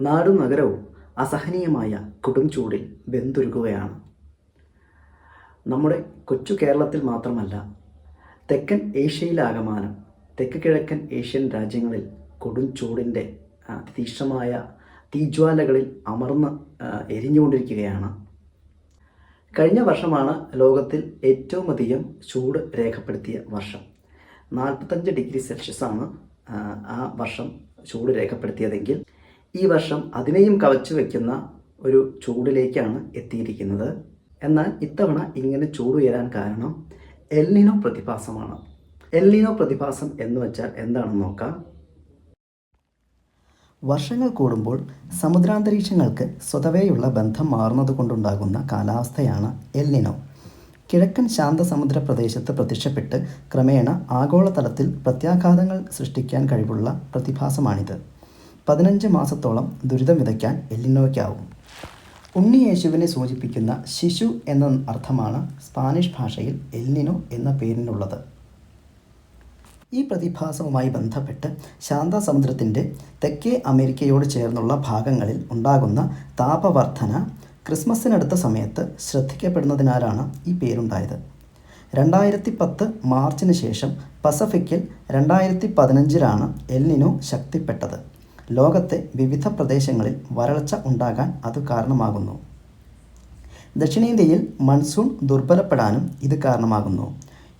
നാടും നഗരവും അസഹനീയമായ കൊടും ചൂടിൽ വെന്തുരുകുകയാണ്. നമ്മുടെ കൊച്ചു കേരളത്തിൽ മാത്രമല്ല തെക്കൻ ഏഷ്യയിലാകമാനം തെക്ക് കിഴക്കൻ ഏഷ്യൻ രാജ്യങ്ങളിൽ കൊടും ചൂടിന്റെ അതിതീക്ഷമായ തീജ്വാലകളിൽ അമർന്ന് എരിഞ്ഞുകൊണ്ടിരിക്കുകയാണ്. കഴിഞ്ഞ വർഷമാണ് ലോകത്തിൽ ഏറ്റവും അധികം ചൂട് രേഖപ്പെടുത്തിയ വർഷം. നാൽപ്പത്തഞ്ച് ഡിഗ്രി സെൽഷ്യസാണ് ആ വർഷം ചൂട് രേഖപ്പെടുത്തിയതെങ്കിൽ ഈ വർഷം അതിനെയും കവച്ചു വയ്ക്കുന്ന ഒരു ചൂടിലേക്കാണ് എത്തിയിരിക്കുന്നത്. എന്നാൽ ഇത്തവണ ഇങ്ങനെ ചൂട് ഉയരാൻ കാരണം എല്ലിനോ പ്രതിഭാസമാണ്. എല്ലിനോ പ്രതിഭാസം എന്ന് വെച്ചാൽ എന്താണെന്ന് നോക്കാം. വർഷങ്ങൾ കൂടുമ്പോൾ സമുദ്രാന്തരീക്ഷങ്ങൾക്ക് സ്വതവേയുള്ള ബന്ധം മാറുന്നത് മാറുന്നതുകൊണ്ടുണ്ടാകുന്ന കാലാവസ്ഥയാണ് എല്ലിനോ കിഴക്കൻ ശാന്തസമുദ്ര പ്രദേശത്ത് പ്രത്യക്ഷപ്പെട്ട് ക്രമേണ ആഗോളതലത്തിൽ പ്രത്യാഘാതങ്ങൾ സൃഷ്ടിക്കാൻ കഴിവുള്ള പ്രതിഭാസമാണിത്. പതിനഞ്ച് മാസത്തോളം ദുരിതം വിതയ്ക്കാൻ എല്ലിനോയ്ക്കാവും. ഉണ്ണി യേശുവിനെ സൂചിപ്പിക്കുന്ന ശിശു എന്ന അർത്ഥമാണ് സ്പാനിഷ് ഭാഷയിൽ എല്ലിനോ എന്ന പേരിനുള്ളത്. ഈ പ്രതിഭാസവുമായി ബന്ധപ്പെട്ട് ശാന്തസമുദ്രത്തിന്റെ തെക്കേ അമേരിക്കയോട് ചേർന്നുള്ള ഭാഗങ്ങളിൽ ഉണ്ടാകുന്ന താപവർധന ക്രിസ്മസിനടുത്ത സമയത്ത് ശ്രദ്ധിക്കപ്പെടുന്നതിനാലാണ് ഈ പേരുണ്ടായത്. രണ്ടായിരത്തി പത്ത് മാർച്ചിന് ശേഷം പസഫിക്കിൽ രണ്ടായിരത്തി പതിനഞ്ചിലാണ് എല്ലിനോ ശക്തിപ്പെട്ടത്. ലോകത്തെ വിവിധ പ്രദേശങ്ങളിൽ വരൾച്ച ഉണ്ടാകാൻ അത് കാരണമാകുന്നു. ദക്ഷിണേന്ത്യയിൽ മൺസൂൺ ദുർബലപ്പെടാനും ഇത് കാരണമാകുന്നു.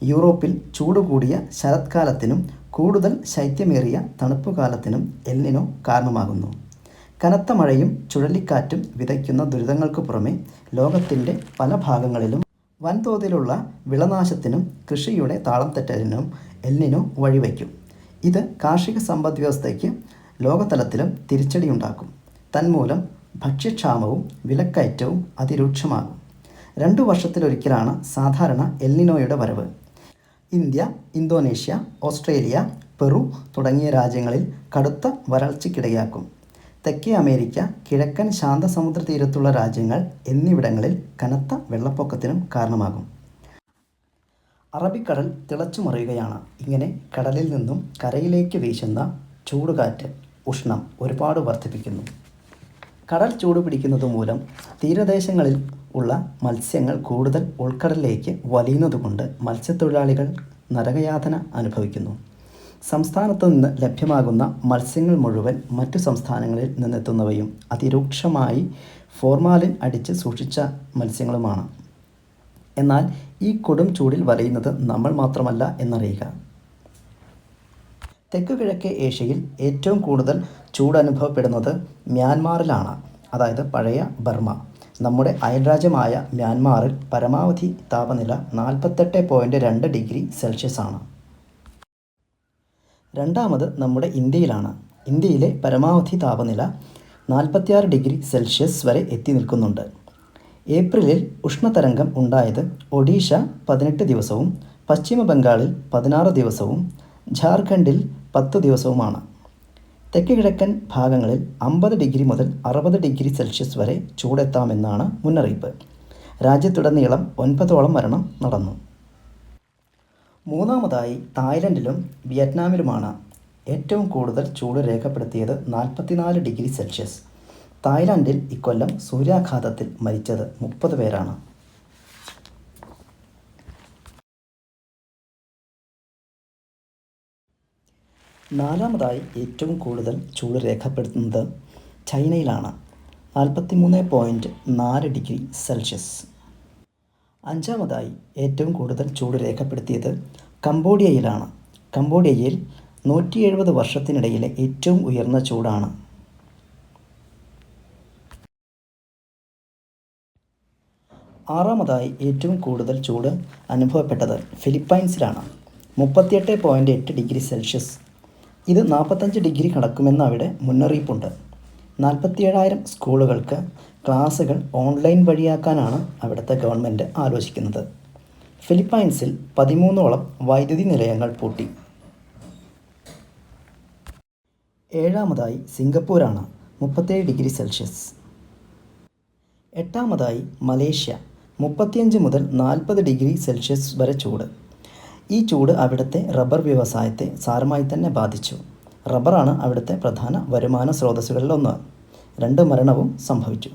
യൂറോപ്പിൽ ചൂട് കൂടിയ ശരത്കാലത്തിനും കൂടുതൽ ശൈത്യമേറിയ തണുപ്പുകാലത്തിനും എല്ലിനോ കാരണമാകുന്നു. കനത്ത മഴയും ചുഴലിക്കാറ്റും വിതയ്ക്കുന്ന ദുരിതങ്ങൾക്ക് പുറമെ ലോകത്തിന്റെ പല ഭാഗങ്ങളിലും വൻതോതിലുള്ള വിളനാശത്തിനും കൃഷിയുടെ താളം തെറ്റലിനും എല്ലിനോ വഴിവെക്കും ഇത് കാർഷിക സമ്പദ് വ്യവസ്ഥയ്ക്ക് ലോകതലത്തിലും തിരിച്ചടിയുണ്ടാക്കും. തന്മൂലം ഭക്ഷ്യക്ഷാമവും വിലക്കയറ്റവും അതിരൂക്ഷമാകും. രണ്ടു വർഷത്തിലൊരിക്കലാണ് സാധാരണ എൽനിനോയുടെ വരവ്. ഇന്ത്യ ഇന്തോനേഷ്യ ഓസ്ട്രേലിയ പെറു തുടങ്ങിയ രാജ്യങ്ങളിൽ കടുത്ത വരൾച്ചയ്ക്കിടയാക്കും. തെക്കേ അമേരിക്ക കിഴക്കൻ ശാന്തസമുദ്ര തീരത്തുള്ള രാജ്യങ്ങൾ എന്നിവിടങ്ങളിൽ കനത്ത വെള്ളപ്പൊക്കത്തിനും കാരണമാകും. അറബിക്കടൽ തിളച്ചു മറിയുകയാണ് ഇങ്ങനെ കടലിൽ നിന്നും കരയിലേക്ക് വീശുന്ന ചൂടുകാറ്റ് ഉഷ്ണം ഒരുപാട് വർദ്ധിപ്പിക്കുന്നു. കടൽ ചൂട് പിടിക്കുന്നത് മൂലം തീരദേശങ്ങളിൽ ഉള്ള മത്സ്യങ്ങൾ കൂടുതൽ ഉൾക്കടലിലേക്ക് വലിയുന്നതുകൊണ്ട് മത്സ്യത്തൊഴിലാളികൾ നരകയാതന അനുഭവിക്കുന്നു. സംസ്ഥാനത്ത് നിന്ന് ലഭ്യമാകുന്ന മത്സ്യങ്ങൾ മുഴുവൻ മറ്റു സംസ്ഥാനങ്ങളിൽ നിന്നെത്തുന്നവയും അതിരൂക്ഷമായി ഫോർമാലിൻ അടിച്ച് സൂക്ഷിച്ച മത്സ്യങ്ങളുമാണ്. എന്നാൽ ഈ കൊടും ചൂടിൽ വലയുന്നത് നമ്മൾ മാത്രമല്ല എന്നറിയുക. തെക്ക് ഏഷ്യയിൽ ഏറ്റവും കൂടുതൽ ചൂട് അനുഭവപ്പെടുന്നത് മ്യാൻമാറിലാണ് അതായത് പഴയ ബർമ നമ്മുടെ അയൽരാജ്യമായ മ്യാൻമാറിൽ പരമാവധി താപനില നാൽപ്പത്തെട്ട് പോയിന്റ് രണ്ട് ഡിഗ്രി സെൽഷ്യസ് ആണ്. രണ്ടാമത് നമ്മുടെ ഇന്ത്യയിലാണ്. ഇന്ത്യയിലെ പരമാവധി താപനില നാൽപ്പത്തിയാറ് ഡിഗ്രി സെൽഷ്യസ് വരെ എത്തി നിൽക്കുന്നുണ്ട്. ഏപ്രിലിൽ ഉഷ്ണതരംഗം ഉണ്ടായത് ഒഡീഷ പതിനെട്ട് ദിവസവും പശ്ചിമ ബംഗാളിൽ പതിനാറ് ദിവസവും ജാർഖണ്ഡിൽ പത്ത് ദിവസവുമാണ്. തെക്ക് കിഴക്കൻ ഭാഗങ്ങളിൽ അമ്പത് ഡിഗ്രി മുതൽ അറുപത് ഡിഗ്രി സെൽഷ്യസ് വരെ ചൂടെത്താമെന്നാണ് മുന്നറിയിപ്പ്. രാജ്യത്തുടനീളം ഒൻപതോളം മരണം നടന്നു. മൂന്നാമതായി തായ്ലൻഡിലും വിയറ്റ്നാമിലുമാണ് ഏറ്റവും കൂടുതൽ ചൂട് രേഖപ്പെടുത്തിയത് നാൽപ്പത്തിനാല് ഡിഗ്രി സെൽഷ്യസ്. തായ്ലാൻഡിൽ ഇക്കൊല്ലം സൂര്യാഘാതത്തിൽ മരിച്ചത് മുപ്പത് പേരാണ്. നാലാമതായി ഏറ്റവും കൂടുതൽ ചൂട് രേഖപ്പെടുത്തുന്നത് ചൈനയിലാണ്. നാൽപ്പത്തി മൂന്ന് പോയിന്റ് നാല് ഡിഗ്രി സെൽഷ്യസ്. അഞ്ചാമതായി ഏറ്റവും കൂടുതൽ ചൂട് രേഖപ്പെടുത്തിയത് കംബോഡിയയിലാണ്. കംബോഡിയയിൽ നൂറ്റി എഴുപത് വർഷത്തിനിടയിലെ ഏറ്റവും ഉയർന്ന ചൂടാണ്. ആറാമതായി ഏറ്റവും കൂടുതൽ ചൂട് അനുഭവപ്പെട്ടത് ഫിലിപ്പൈൻസിലാണ്. മുപ്പത്തിയെട്ട് പോയിന്റ് എട്ട് ഡിഗ്രി സെൽഷ്യസ് ഇത് നാൽപ്പത്തഞ്ച് ഡിഗ്രി കടക്കുമെന്ന് അവിടെ മുന്നറിയിപ്പുണ്ട്. നാൽപ്പത്തിയേഴായിരം സ്കൂളുകൾക്ക് ക്ലാസുകൾ ഓൺലൈൻ വഴിയാക്കാനാണ് അവിടുത്തെ ഗവൺമെന്റ് ആലോചിക്കുന്നത്. ഫിലിപ്പൈൻസിൽ പതിമൂന്നോളം വൈദ്യുതി നിലയങ്ങൾ പൂട്ടി. ഏഴാമതായി സിംഗപ്പൂരാണ് മുപ്പത്തേഴ് ഡിഗ്രി സെൽഷ്യസ്. എട്ടാമതായി മലേഷ്യ മുപ്പത്തിയഞ്ച് മുതൽ നാൽപ്പത് ഡിഗ്രി സെൽഷ്യസ് വരെ ചൂട്. ഈ ചൂട് അവിടുത്തെ റബ്ബർ വ്യവസായത്തെ സാരമായി തന്നെ ബാധിച്ചു. റബ്ബറാണ് അവിടുത്തെ പ്രധാന വരുമാന സ്രോതസ്സുകളിലൊന്ന്. രണ്ട് മരണവും സംഭവിച്ചു.